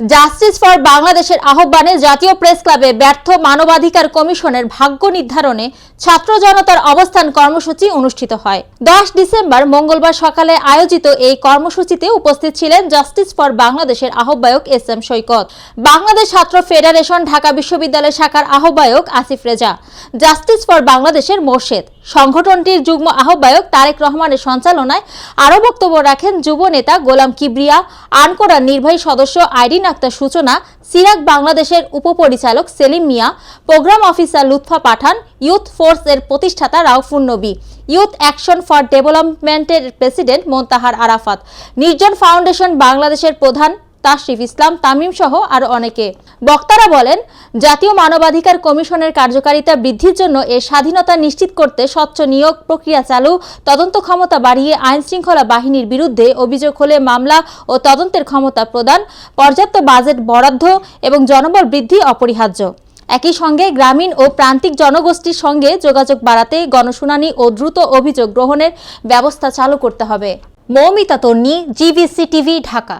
Justice for বাংলাদেশের আহ্বানে জাতীয় প্রেস ক্লাবে ব্যর্থ মানবাধিকার কমিশনের ভাগ্য নির্ধারণে ছাত্র জনতার অবস্থান কর্মসূচি অনুষ্ঠিত হয়। দশ ডিসেম্বর মঙ্গলবার সকালে আয়োজিত এই কর্মসূচিতে উপস্থিত ছিলেন জাস্টিস ফর বাংলাদেশের আহ্বায়ক এস এম সৈকত, বাংলাদেশ ছাত্র ফেডারেশন, ঢাকা বিশ্ববিদ্যালয় শাখার আহ্বায়ক আসিফ রেজা জাস্টিস ফর বাংলাদেশের মোর্শেদ সংগঠনটির যুগ্ম আহ্বায়ক তারেক রহমানের সঞ্চালনায় আরও বক্তব্য রাখেন যুব নেতা গোলাম কিবরিয়া, আনকোরার নির্বাহী সদস্য আইরিন আক্তার সূচনা সিরাক বাংলাদেশের উপপরিচালক Selim Mia, programme officer Lutfa Pathan, youth force এর প্রতিষ্ঠাতা Raufun Nabi, youth action for ডেভেলপমেন্টের প্রেসিডেন্ট মোন্তাহার আরাফাত, নির্জন ফাউন্ডেশন বাংলাদেশের প্রধান তাশরিফ ইসলাম, তামিম সহ আরও অনেকে। বক্তারা বলেন, জাতীয় মানবাধিকার কমিশনের কার্যকারিতা বৃদ্ধির জন্য এর স্বাধীনতা নিশ্চিত করতে স্বচ্ছ নিয়োগ প্রক্রিয়া চালু, তদন্ত ক্ষমতা বাড়িয়ে আইন শৃঙ্খলা বাহিনীর বিরুদ্ধে অভিযোগ হলে মামলা ও তদন্তের ক্ষমতা প্রদান, পর্যাপ্ত বাজেট বরাদ্দ এবং জনবল বৃদ্ধি অপরিহার্য। একই সঙ্গে গ্রামীণ ও প্রান্তিক জনগোষ্ঠীর সঙ্গে যোগাযোগ বাড়াতে গণশুনানি ও দ্রুত অভিযোগ গ্রহণের ব্যবস্থা চালু করতে হবে। Moumita Tonni, GBC TV, Dhaka.